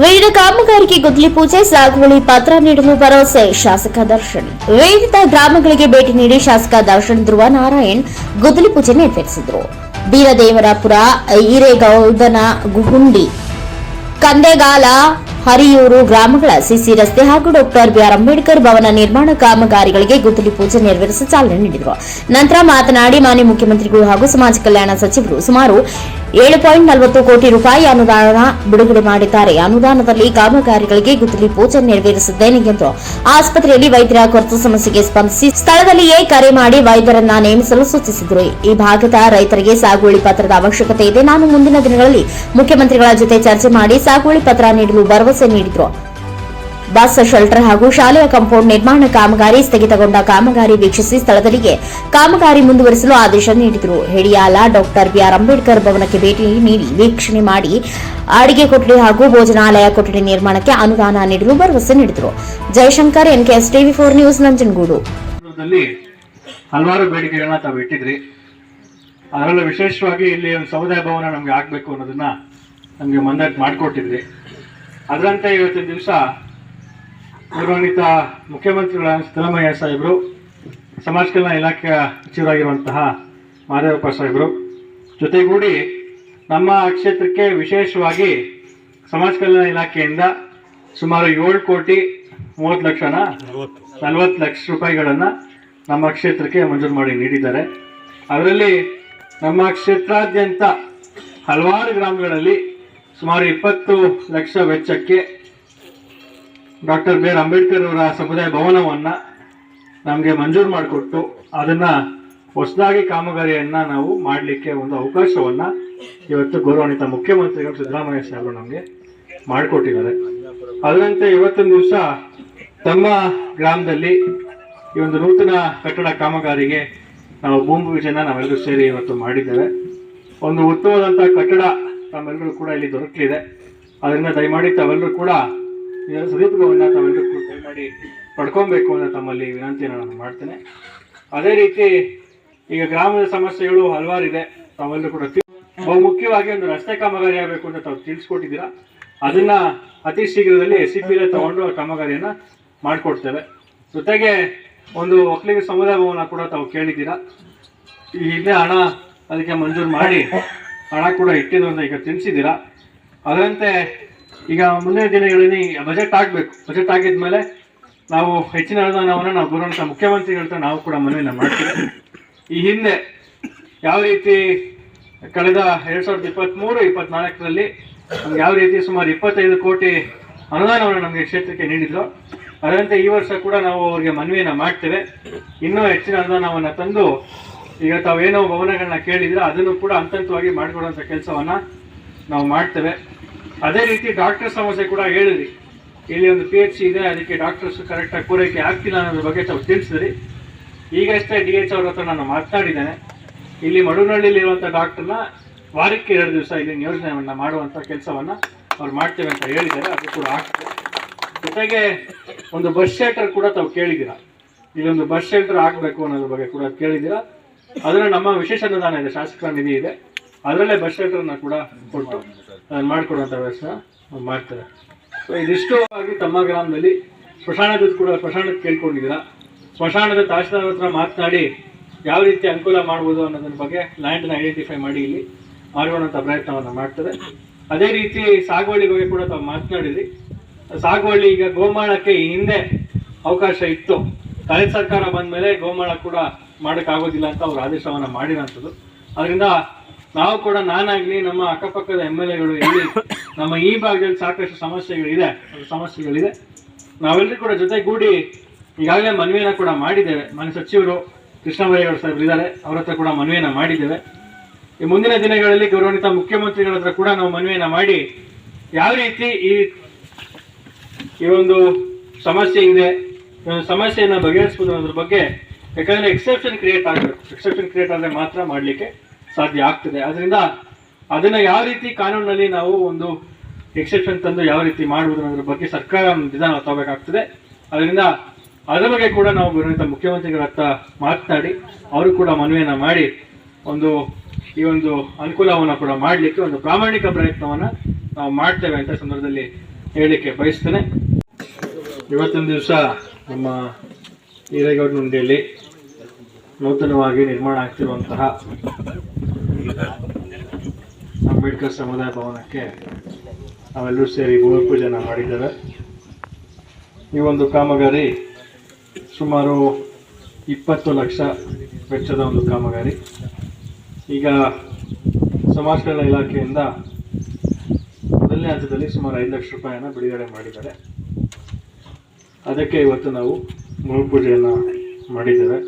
ವಿವಿಧ ಕಾಮಗಾರಿಗೆ ಗುದ್ದಲಿ ಪೂಜೆ, ಸಾಗುವಳಿ, ಪತ್ರ ನೀಡಲು ಭರವಸೆ, ಶಾಸಕ ದರ್ಶನ್. ವಿವಿಧ ಗ್ರಾಮಗಳಿಗೆ ಭೇಟಿ ನೀಡಿ ಶಾಸಕ ದರ್ಶನ್ ಧ್ರುವ ನಾರಾಯಣ್ ಗುದ್ದಲಿ ಪೂಜೆ ನೆರವೇರಿಸಿದರು. ಬೀರದೇವರಪುರ ಹಿರೇಗೌದನ ಗುಹುಂಡಿ, ಕಂದೆಗಾಲ, ಹರಿಯೂರು ಗ್ರಾಮಗಳ ಸಿಸಿ ರಸ್ತೆ ಹಾಗೂ ಡಾಕ್ಟರ್ ಬಿಆರ್ ಅಂಬೇಡ್ಕರ್ ಭವನ ನಿರ್ಮಾಣ ಕಾಮಗಾರಿಗಳಿಗೆ ಗುದ್ದಲಿ ಪೂಜೆ ನೆರವೇರಿಸಿ ಚಾಲನೆ ನೀಡಿದರು. ನಂತರ ಮಾತನಾಡಿ ಮಾನ್ಯ ಮುಖ್ಯಮಂತ್ರಿಗಳು ಹಾಗೂ ಸಮಾಜ ಕಲ್ಯಾಣ ಸಚಿವರು ಸುಮಾರು ಏಳು ಪಾಯಿಂಟ್ ನಲವತ್ತು ಕೋಟಿ ರೂಪಾಯಿ ಅನುದಾನ ಬಿಡುಗಡೆ ಮಾಡಿದ್ದಾರೆ. ಅನುದಾನದಲ್ಲಿ ಕಾಮಗಾರಿಗಳಿಗೆ ಗುದ್ದಲಿ ಪೂಜೆ ನೆರವೇರಿಸಿದ್ದೇನೆ ಎಂದು ಆಸ್ಪತ್ರೆಯಲ್ಲಿ ವೈದ್ಯರ ಕೊರತೆ ಸಮಸ್ಯೆಗೆ ಸ್ಪಂದಿಸಿ ಸ್ಥಳದಲ್ಲಿಯೇ ಕರೆ ಮಾಡಿ ವೈದ್ಯರನ್ನ ನೇಮಿಸಲು ಸೂಚಿಸಿದರು. ಈ ಭಾಗದ ರೈತರಿಗೆ ಸಾಗುವಳಿ ಪತ್ರದ ಅವಶ್ಯಕತೆ ಇದೆ. ನಾನು ಮುಂದಿನ ದಿನಗಳಲ್ಲಿ ಮುಖ್ಯಮಂತ್ರಿಗಳ ಜೊತೆ ಚರ್ಚೆ ಮಾಡಿ ಸಾಗುವಳಿ ಪತ್ರ ನೀಡಲು ಭರವಸೆ ನೀಡಿದರು. ಬಸ್, ಶೆಲ್ಟರ್ ಹಾಗೂ ಶಾಲೆಯ ಕಾಂಪೌಂಡ್ ನಿರ್ಮಾಣ ಕಾಮಗಾರಿ ಸ್ಥಗಿತಗೊಂಡ ಕಾಮಗಾರಿ ವೀಕ್ಷಿಸಿ ಸ್ಥಳದಲ್ಲಿಯೇ ಕಾಮಗಾರಿ ಮುಂದುವರಿಸಲು ಆದೇಶ ನೀಡಿದರು. ಹೆಡಿಯಾಲ ಡಾಕ್ಟರ್ ಬಿಆರ್ ಅಂಬೇಡ್ಕರ್ ಭವನಕ್ಕೆ ಭೇಟಿ ನೀಡಿ ವೀಕ್ಷಣೆ ಮಾಡಿ ಅಡಿಗೆ ಕೊಠಡಿ ಹಾಗೂ ಭೋಜನಾಲಯ ಕೊಠಡಿ ನಿರ್ಮಾಣಕ್ಕೆ ಅನುದಾನ ನೀಡಲು ಭರವಸೆ ನೀಡಿದರು. Jayashankar NKS TV four news, Nanjangud. ಹಲವಾರು ಬೇಡಿಕೆಗಳನ್ನ ತಾವು ಇಟ್ಟಿದ್ರಿ. ಅದರಲ್ಲೂ ವಿಶೇಷವಾಗಿ ಇಲ್ಲಿ ಒಂದು ಸಮುದಾಯ ಭವನ ನಮ್ಗೆ ಆಗ್ಬೇಕು ಅನ್ನೋದನ್ನ ನಮಗೆ ಮಂದಟ್ ಮಾಡಿಕೊಟ್ಟಿದ್ರಿ. ಅದರಂತೆ ಇವತ್ತಿನ ದಿವಸ ಗೌರವಾನ್ವಿತ ಮುಖ್ಯಮಂತ್ರಿಗಳ ಸಿದ್ದರಾಮಯ್ಯ ಸಾಹೇಬರು, ಸಮಾಜ ಕಲ್ಯಾಣ ಇಲಾಖೆಯ ಸಚಿವರಾಗಿರುವಂತಹ ಮಹದೇವಪ್ಪ ಸಾಹೇಬರು. ಜೊತೆಗೂಡಿ ನಮ್ಮ ಕ್ಷೇತ್ರಕ್ಕೆ ವಿಶೇಷವಾಗಿ ಸಮಾಜ ಕಲ್ಯಾಣ ಇಲಾಖೆಯಿಂದ ಸುಮಾರು ಏಳು ಕೋಟಿ ಮೂವತ್ತು ಲಕ್ಷನ ನಲವತ್ತು ಲಕ್ಷ ರೂಪಾಯಿಗಳನ್ನು ನಮ್ಮ ಕ್ಷೇತ್ರಕ್ಕೆ ಮಂಜೂರು ಮಾಡಿ ನೀಡಿದ್ದಾರೆ. ಅದರಲ್ಲಿ ನಮ್ಮ ಕ್ಷೇತ್ರಾದ್ಯಂತ ಹಲವಾರು ಗ್ರಾಮಗಳಲ್ಲಿ ಸುಮಾರು ಇಪ್ಪತ್ತು ಲಕ್ಷ ವೆಚ್ಚಕ್ಕೆ ಡಾಕ್ಟರ್ ಬಿ ಆರ್ ಅಂಬೇಡ್ಕರ್ ಅವರ ಸಮುದಾಯ ಭವನವನ್ನು ನಮಗೆ ಮಂಜೂರು ಮಾಡಿಕೊಟ್ಟು ಅದನ್ನು ಹೊಸದಾಗಿ ಕಾಮಗಾರಿಯನ್ನು ನಾವು ಮಾಡಲಿಕ್ಕೆ ಒಂದು ಅವಕಾಶವನ್ನು ಇವತ್ತು ಗೌರವಾನ್ವಿತ ಮುಖ್ಯಮಂತ್ರಿಗಳು ಸಿದ್ದರಾಮಯ್ಯ ಸಾಹೇಬರು ನಮಗೆ ಮಾಡಿಕೊಟ್ಟಿದ್ದಾರೆ. ಅದರಂತೆ ಇವತ್ತಿನ ದಿವಸ ತಮ್ಮ ಗ್ರಾಮದಲ್ಲಿ ಈ ಒಂದು ನೂತನ ಕಟ್ಟಡ ಕಾಮಗಾರಿಗೆ ನಾವು ಭೂಮಿ ಪೂಜೆನ ನಾವೆಲ್ಲರೂ ಸೇರಿ ಇವತ್ತು ಮಾಡಿದ್ದೇವೆ. ಒಂದು ಉತ್ತಮವಾದಂಥ ಕಟ್ಟಡ ತಮ್ಮೆಲ್ಲರೂ ಕೂಡ ಇಲ್ಲಿ ದೊರಕಲಿದೆ. ಅದರಿಂದ ದಯಮಾಡಿ ತಾವೆಲ್ಲರೂ ಕೂಡ ಸದುಪಯೋಗವನ್ನು ತಾವೆಲ್ಲರೂ ಕೂಡ ಮಾಡಿ ಪಡ್ಕೊಬೇಕು ಅಂತ ತಮ್ಮಲ್ಲಿ ವಿನಂತಿಯನ್ನು ನಾನು ಮಾಡ್ತೇನೆ. ಅದೇ ರೀತಿ ಈಗ ಗ್ರಾಮದ ಸಮಸ್ಯೆಗಳು ಹಲವಾರಿದೆ ತಾವೆಲ್ಲರೂ ಕೂಡ ತಿ- ಬಹು ಮುಖ್ಯವಾಗಿ ಒಂದು ರಸ್ತೆ ಕಾಮಗಾರಿ ಆಗಬೇಕು ಅಂತ ತಾವು ತಿಳಿಸ್ಕೊಟ್ಟಿದ್ದೀರಾ. ಅದನ್ನ ಅತಿ ಶೀಘ್ರದಲ್ಲಿ ಸಿ ಪಿ ತಗೊಂಡು ಆ ಕಾಮಗಾರಿಯನ್ನ ಮಾಡಿಕೊಡ್ತೇವೆ. ಜೊತೆಗೆ ಒಂದು ಒಕ್ಕಲಿಗ ಸಮುದಾಯ ಭವನ ಕೂಡ ತಾವು ಕೇಳಿದ್ದೀರಾ. ಈ ಹಿಂದೆ ಹಣ ಅದಕ್ಕೆ ಮಂಜೂರು ಮಾಡಿ ಹಣ ಕೂಡ ಇಟ್ಟಿದ್ರು ಅಂತ ಈಗ ತಿಳಿಸಿದ್ದೀರಾ. ಅದರಂತೆ ಈಗ ಮುಂದಿನ ದಿನಗಳಲ್ಲಿ ಬಜೆಟ್ ಆಗಬೇಕು. ಬಜೆಟ್ ಆಗಿದ್ಮೇಲೆ ನಾವು ಹೆಚ್ಚಿನ ಅನುದಾನವನ್ನು ನಾವು ಬರುವಂಥ ಮುಖ್ಯಮಂತ್ರಿಗಳಂತ ನಾವು ಕೂಡ ಮನವಿನ ಮಾಡ್ತೀವಿ. ಈ ಹಿಂದೆ ಯಾವ ರೀತಿ ಕಳೆದ ಎರಡ್ ಸಾವಿರದ ಇಪ್ಪತ್ತ್ಮೂರು ಇಪ್ಪತ್ನಾಲ್ಕರಲ್ಲಿ ಯಾವ ರೀತಿ ಸುಮಾರು ಇಪ್ಪತ್ತೈದು ಕೋಟಿ ಅನುದಾನವನ್ನು ನಮಗೆ ಕ್ಷೇತ್ರಕ್ಕೆ ನೀಡಿದ್ರು, ಅದರಂತೆ ಈ ವರ್ಷ ಕೂಡ ನಾವು ಅವರಿಗೆ ಮನವಿಯನ್ನು ಮಾಡ್ತೇವೆ. ಇನ್ನೂ ಹೆಚ್ಚಿನ ಅನುದಾನವನ್ನು ತಂದು ಈಗ ತಾವೇನೋ ಭವನಗಳನ್ನ ಕೇಳಿದ್ರೆ ಅದನ್ನು ಕೂಡ ಹಂತ ಹಂತವಾಗಿ ಮಾಡಿಕೊಡುವಂಥ ಕೆಲಸವನ್ನ ನಾವು ಮಾಡ್ತೇವೆ. ಅದೇ ರೀತಿ ಡಾಕ್ಟರ್ ಸಮಸ್ಯೆ ಕೂಡ ಹೇಳಿದ್ರಿ. ಇಲ್ಲಿ ಒಂದು ಪಿ ಎಚ್ ಸಿ ಇದೆ, ಅದಕ್ಕೆ ಡಾಕ್ಟರ್ಸ್ ಕರೆಕ್ಟಾಗಿ ಪೂರೈಕೆ ಆಗ್ತಿಲ್ಲ ಅನ್ನೋದ್ರ ಬಗ್ಗೆ ತಾವು ತಿಳಿಸಿದ್ರಿ. ಈಗಷ್ಟೇ ಡಿ ಎಚ್ ಅವ್ರ ಹತ್ರ ನಾನು ಮಾತನಾಡಿದ್ದೇನೆ. ಇಲ್ಲಿ ಮಡುನಳ್ಳಿಲಿರುವಂಥ ಡಾಕ್ಟರ್ನ ವಾರಕ್ಕೆ ಎರಡು ದಿವಸ ಇಲ್ಲಿ ನಿಯೋಜನೆಯನ್ನ ಮಾಡುವಂಥ ಕೆಲಸವನ್ನ ಅವ್ರು ಮಾಡ್ತೇವೆ ಅಂತ ಹೇಳಿದ್ದಾರೆ. ಅದು ಕೂಡ ಆಗ್ತದೆ. ಜೊತೆಗೆ ಒಂದು ಬಸ್ ಶೆಲ್ಟರ್ ಕೂಡ ತಾವು ಕೇಳಿದ್ದೀರಾ? ಇಲ್ಲೊಂದು ಬಸ್ ಶೆಲ್ಟರ್ ಆಗಬೇಕು ಅನ್ನೋದ್ರ ಬಗ್ಗೆ ಕೂಡ ಕೇಳಿದ್ದೀರಾ? ಅದನ್ನ ನಮ್ಮ ವಿಶೇಷ ಅನುದಾನ ಇದೆ ಶಾಸಕರ ನಿಧಿ ಇದೆ. ಅದರಲ್ಲೇ ಬಸ್ ಶೆಲ್ಟರ್ನ ಕೂಡ ಕೊಟ್ಟು ಮಾಡಿಕೊಡುವಂಥ ವ್ಯವಸ್ಥೆ ಮಾಡ್ತಾರೆ. ಸೊ ಇದಿಷ್ಟು ಆಗಿ ತಮ್ಮ ಗ್ರಾಮದಲ್ಲಿ ಸ್ಮಶಾನದ ಕೂಡ, ಸ್ಮಶಾನದ ಕೇಳ್ಕೊಂಡಿದ್ದೀರಾ? ಸ್ಮಶಾನದ ತಹಶೀಲ್ದಾರ್ ಹತ್ರ ಮಾತನಾಡಿ ಯಾವ ರೀತಿ ಅನುಕೂಲ ಮಾಡ್ಬೋದು ಅನ್ನೋದ್ರ ಬಗ್ಗೆ ಲ್ಯಾಂಡ್ನ ಐಡೆಂಟಿಫೈ ಮಾಡಿ ಇಲ್ಲಿ ಮಾಡುವಂಥ ಪ್ರಯತ್ನವನ್ನು ಮಾಡ್ತಾರೆ. ಅದೇ ರೀತಿ ಸಾಗುವಳಿ ಬಗ್ಗೆ ಕೂಡ ತಾವು ಮಾತನಾಡಿದ್ರಿ. ಸಾಗುವಳಿ ಈಗ ಗೋಮಾಳಕ್ಕೆ ಹಿಂದೆ ಅವಕಾಶ ಇತ್ತು. ಕಳೆದ ಸರ್ಕಾರ ಬಂದ ಮೇಲೆ ಗೋಮಾಳ ಕೂಡ ಮಾಡೋಕ್ಕಾಗೋದಿಲ್ಲ ಅಂತ ಅವ್ರು ಆದೇಶವನ್ನ ಮಾಡಿರೋಂಥದ್ದು. ಅದರಿಂದ ನಾವು ಕೂಡ ನಾನಾಗ್ಲಿ ನಮ್ಮ ಅಕ್ಕಪಕ್ಕದ ಎಂ ಎಲ್ ಎಗಳು ಇಲ್ಲಿ ನಮ್ಮ ಈ ಭಾಗದಲ್ಲಿ ಸಾಕಷ್ಟು ಸಮಸ್ಯೆಗಳಿದೆ ಸಮಸ್ಯೆಗಳಿದೆ. ನಾವೆಲ್ಲರೂ ಕೂಡ ಜೊತೆಗೂಡಿ ಈಗಾಗಲೇ ಮನವಿಯನ್ನ ಕೂಡ ಮಾಡಿದ್ದೇವೆ. ಮನೆ ಸಚಿವರು ಕೃಷ್ಣ ಸಾಹೇಬರು ಇದ್ದಾರೆ, ಅವ್ರ ಹತ್ರ ಕೂಡ ಮನವಿಯನ್ನ ಮಾಡಿದ್ದೇವೆ. ಈ ಮುಂದಿನ ದಿನಗಳಲ್ಲಿ ಗೌರವಾನ್ವಿತ ಮುಖ್ಯಮಂತ್ರಿಗಳ ಹತ್ರ ಕೂಡ ನಾವು ಮನವಿಯನ್ನ ಮಾಡಿ ಯಾವ ರೀತಿ ಈ ಈ ಒಂದು ಸಮಸ್ಯೆ ಇದೆ ಸಮಸ್ಯೆಯನ್ನು ಬಗೆಹರಿಸಬಹುದು ಅನ್ನೋದ್ರ ಬಗ್ಗೆ, ಯಾಕಂದ್ರೆ ಎಕ್ಸೆಪ್ಷನ್ ಕ್ರಿಯೇಟ್ ಆಗಬೇಕು. ಎಕ್ಸೆಪ್ಷನ್ ಕ್ರಿಯೇಟ್ ಆದರೆ ಮಾತ್ರ ಮಾಡಲಿಕ್ಕೆ ಸಾಧ್ಯ ಆಗ್ತದೆ. ಅದರಿಂದ ಅದನ್ನ ಯಾವ ರೀತಿ ಕಾನೂನಿನಲ್ಲಿ ನಾವು ಒಂದು ಎಕ್ಸೆಪ್ಷನ್ ತಂದು ಯಾವ ರೀತಿ ಮಾಡುವುದು ಅನ್ನೋದ್ರ ಬಗ್ಗೆ ಸರ್ಕಾರ ನಿಧಾನ ತಗೋಬೇಕಾಗ್ತದೆ. ಅದರಿಂದ ಅದರ ಬಗ್ಗೆ ಕೂಡ ನಾವು ಗೌರವಿತ ಮುಖ್ಯಮಂತ್ರಿಗಳ ಹತ್ರ ಮಾತನಾಡಿ, ಅವರು ಕೂಡ ಮನವಿಯನ್ನ ಮಾಡಿ ಒಂದು ಈ ಒಂದು ಅನುಕೂಲವನ್ನು ಕೂಡ ಮಾಡಲಿಕ್ಕೆ ಒಂದು ಪ್ರಾಮಾಣಿಕ ಪ್ರಯತ್ನವನ್ನು ನಾವು ಮಾಡ್ತೇವೆ ಅಂತ ಸಂದರ್ಭದಲ್ಲಿ ಹೇಳಲಿಕ್ಕೆ ಬಯಸ್ತೇನೆ. ಇವತ್ತಿನ ದಿವಸ ನಮ್ಮ ಈರೇಗೌಡ ನುಂಡಿಯಲ್ಲಿ ನೂತನವಾಗಿ ನಿರ್ಮಾಣ ಆಗ್ತಿರುವಂತಹ ಅಂಬೇಡ್ಕರ್ ಸಮುದಾಯ ಭವನಕ್ಕೆ ನಾವೆಲ್ಲರೂ ಸೇರಿ ಭೂಮಿ ಪೂಜೆಯನ್ನು ಮಾಡಿದ್ದೇವೆ. ಈ ಒಂದು ಕಾಮಗಾರಿ ಸುಮಾರು ಇಪ್ಪತ್ತು ಲಕ್ಷ ವೆಚ್ಚದ ಒಂದು ಕಾಮಗಾರಿ. ಈಗ ಸಮಾಜ ಕಲ್ಯಾಣ ಇಲಾಖೆಯಿಂದ ಮೊದಲನೇ ಹಂತದಲ್ಲಿ ಸುಮಾರು ಐದು ಲಕ್ಷ ರೂಪಾಯಿಯನ್ನು ಬಿಡುಗಡೆ ಮಾಡಿದ್ದಾರೆ. ಅದಕ್ಕೆ ಇವತ್ತು ನಾವು ಭೂಮಿ ಪೂಜೆಯನ್ನು ಮಾಡಿದ್ದೇವೆ.